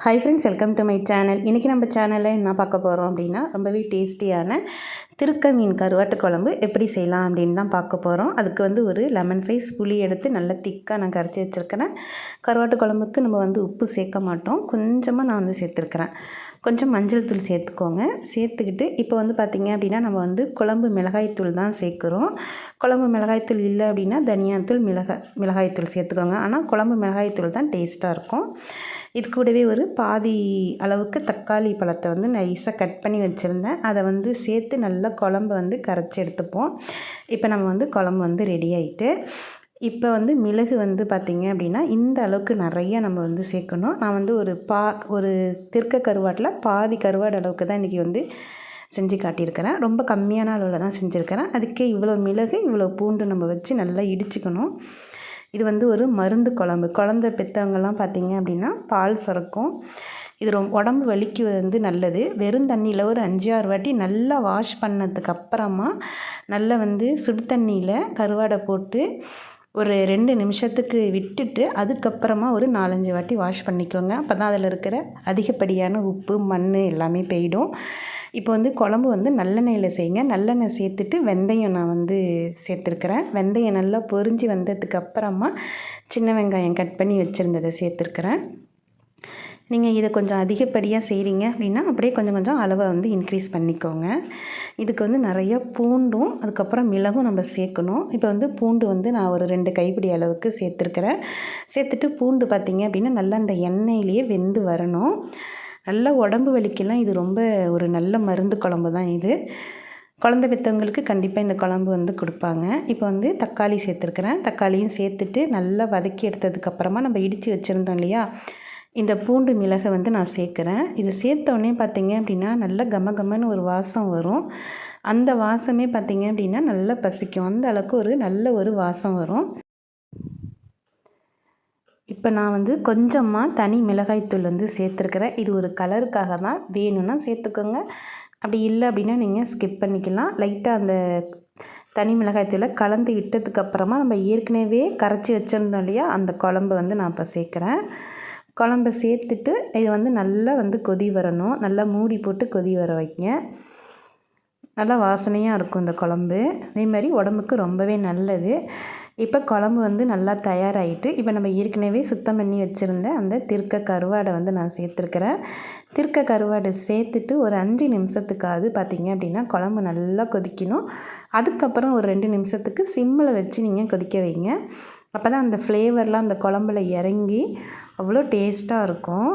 Hi friends welcome to my channel இன்றைக்கி நம்ம சேனலில் என்ன பார்க்க போகிறோம் அப்படின்னா ரொம்பவே டேஸ்டியான திருக்க மீன் கருவாட்டு குழம்பு எப்படி செய்யலாம் அப்படின்னு தான் பார்க்க போகிறோம் அதுக்கு வந்து ஒரு லெமன் சைஸ் புளி எடுத்து நல்லா திக்காக நான் கரைச்சி வச்சுருக்கிறேன். கருவாட்டு குழம்புக்கு நம்ம வந்து உப்பு சேர்க்க மாட்டோம். கொஞ்சமாக நான் வந்து சேர்த்துருக்குறேன். கொஞ்சம் மஞ்சள் தூள் சேர்த்துக்கோங்க. சேர்த்துக்கிட்டு இப்போ வந்து பார்த்திங்க அப்படின்னா நம்ம வந்து குழம்பு மிளகாய்த்தூள் தான் சேர்க்குறோம். குழம்பு மிளகாய்த்தூள் இல்லை அப்படின்னா தனியாத்தூள் மிளகாய் மிளகாய்த்தூள் சேர்த்துக்கோங்க. ஆனால் குழம்பு மிளகாய்த்தூள் தான் டேஸ்ட்டாக இருக்கும். இது கூடவே ஒரு பாதி அளவுக்கு தக்காளி பழத்தை வந்து நைஸாக கட் பண்ணி வச்சுருந்தேன். அதை வந்து சேர்த்து நல்லா குழம்பு வந்து கரைச்சி எடுத்துப்போம். இப்போ நம்ம வந்து குழம்பு வந்து ரெடி ஆகிட்டு இப்போ வந்து மிளகு வந்து பார்த்திங்க அப்படின்னா இந்த அளவுக்கு நிறைய நம்ம வந்து சேர்க்கணும். நான் வந்து ஒரு பா ஒரு திருக்க கருவாட்டில் பாதி கருவாடு அளவுக்கு தான் இன்றைக்கி வந்து செஞ்சு காட்டியிருக்கிறேன். ரொம்ப கம்மியான அளவில் தான் செஞ்சுருக்கிறேன். அதுக்கே இவ்வளோ மிளகு இவ்வளோ பூண்டு நம்ம வச்சு நல்லா இடிச்சுக்கணும். இது வந்து ஒரு மருந்து குழம்பு. குழந்த பெற்றவங்கலாம் பார்த்திங்க அப்படின்னா பால் சுரக்கும். இது ரொம்ப உடம்பு வலிக்கு வந்து நல்லது. வெறும் தண்ணியில் ஒரு அஞ்சு ஆறு வாட்டி நல்லா வாஷ் பண்ணதுக்கு அப்புறமா நல்லா வந்து சுடு தண்ணியில் கருவாடை போட்டு ஒரு ரெண்டு நிமிஷத்துக்கு விட்டுட்டு அதுக்கப்புறமா ஒரு நாலஞ்சு வாட்டி வாஷ் பண்ணிக்கோங்க. அப்போ தான் அதில் இருக்கிற அதிகப்படியான உப்பு மண் எல்லாமே போயிடும். இப்போ வந்து குழம்பு வந்து நல்லெண்ணெயில் செய்யுங்க. நல்லெண்ணெய் சேர்த்துட்டு வெந்தயம் நான் வந்து சேர்த்துருக்குறேன். வெந்தயம் நல்லா பொரிஞ்சு வந்ததுக்கு அப்புறமா சின்ன வெங்காயம் கட் பண்ணி வச்சுருந்ததை சேர்த்துருக்குறேன். நீங்கள் இதை கொஞ்சம் அதிகப்படியாக செய்கிறீங்க அப்படின்னா அப்படியே கொஞ்சம் கொஞ்சம் அளவை வந்து இன்க்ரீஸ் பண்ணிக்கோங்க. இதுக்கு வந்து நிறைய பூண்டும் அதுக்கப்புறம் மிளகும் நம்ம சேர்க்கணும். இப்போ வந்து பூண்டு வந்து நான் ஒரு ரெண்டு கைப்பிடி அளவுக்கு சேர்த்துருக்குறேன். சேர்த்துட்டு பூண்டு பார்த்திங்க அப்படின்னா நல்லா அந்த எண்ணெயிலேயே வெந்து வரணும். நல்ல உடம்பு வலிக்கெல்லாம் இது ரொம்ப ஒரு நல்ல மருந்து குழம்பு தான் இது. குழந்த பெற்றவங்களுக்கு கண்டிப்பாக இந்த குழம்பு வந்து கொடுப்பாங்க. இப்போ வந்து தக்காளி சேர்த்துருக்குறேன். தக்காளியும் சேர்த்துட்டு நல்லா வதக்கி எடுத்ததுக்கப்புறமா நம்ம இடித்து வச்சுருந்தோம் இல்லையா இந்த பூண்டு மிளகை வந்து நான் சேர்க்குறேன். இது சேர்த்தோடனே பார்த்திங்க அப்படின்னா நல்ல கம கமன்னு ஒரு வாசம் வரும். அந்த வாசமே பார்த்திங்க அப்படின்னா நல்லா பசிக்கும். அந்த அளவுக்கு ஒரு நல்ல ஒரு வாசம் வரும். இப்போ நான் வந்து கொஞ்சமாக தனி மிளகாய்த்தூள் வந்து சேர்த்துருக்குறேன். இது ஒரு கலருக்காக தான். வேணும்னா சேர்த்துக்கோங்க. அப்படி இல்லை அப்படின்னா நீங்கள் ஸ்கிப் பண்ணிக்கலாம். லைட்டாக அந்த தனி மிளகாய்த்தூளை கலந்து விட்டதுக்கப்புறமா நம்ம ஏற்கனவே கரைச்சி வச்சுருந்தோம் இல்லையா? அந்த குழம்பு வந்து நான் இப்போ சேர்க்குறேன். குழம்ப சேர்த்துட்டு இது வந்து நல்லா வந்து கொதி வரணும். நல்லா மூடி போட்டு கொதி வர வைங்க. நல்லா வாசனையாக இருக்கும் இந்த குழம்பு. அதே மாதிரி உடம்புக்கு ரொம்பவே நல்லது. இப்போ குழம்பு வந்து நல்லா தயாராகிட்டு இப்போ நம்ம ஏற்கனவே சுத்தம் பண்ணி வச்சுருந்த அந்த திருக்க கருவாடை வந்து நான் சேர்த்துருக்குறேன். திருக்க கருவாடை சேர்த்துட்டு ஒரு அஞ்சு நிமிஷத்துக்காவது பார்த்திங்க அப்படின்னா குழம்பு நல்லா கொதிக்கணும். அதுக்கப்புறம் ஒரு ரெண்டு நிமிஷத்துக்கு சிம்மில் வச்சு நீங்கள் கொதிக்க வைங்க. அப்போ தான் அந்த ஃப்ளேவர்லாம் அந்த குழம்புல இறங்கி அவ்வளோ டேஸ்ட்டாக இருக்கும்.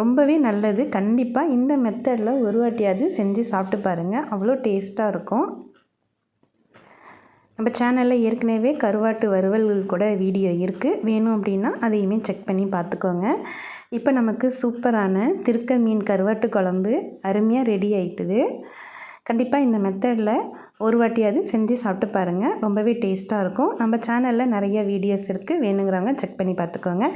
ரொம்பவே நல்லது. கண்டிப்பாக இந்த மெத்தடில் ஒரு வாட்டியாவது செஞ்சு சாப்பிட்டு பாருங்கள் அவ்வளோ டேஸ்ட்டாக இருக்கும். நம்ம சேனலில் ஏற்கனவே கருவாட்டு வறுவல்கள் கூட வீடியோ இருக்குது வேணும் அப்படின்னா அதையுமே செக் பண்ணி பார்த்துக்கோங்க. இப்போ நமக்கு சூப்பரான திருக்க மீன் கருவாட்டு குழம்பு அருமையாக ரெடி ஆயிட்டுது. கண்டிப்பாக இந்த மெத்தடில் ஒரு வாட்டியாவது செஞ்சு சாப்பிட்டு பாருங்கள் ரொம்பவே டேஸ்ட்டாக இருக்கும். நம்ம சேனலில் நிறைய வீடியோஸ் இருக்குது வேணுங்கிறவங்க செக் பண்ணி பார்த்துக்கோங்க.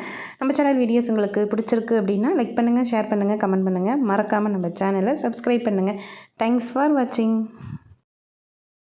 நம்ம சேனல் வீடியோஸ் உங்களுக்கு பிடிச்சிருக்கு அப்படின்னா லைக் பண்ணுங்கள் ஷேர் பண்ணுங்கள் கமெண்ட் பண்ணுங்கள் மறக்காமல் நம்ம சேனலை சப்ஸ்கிரைப் பண்ணுங்கள் தேங்க்ஸ் ஃபார் வாட்சிங்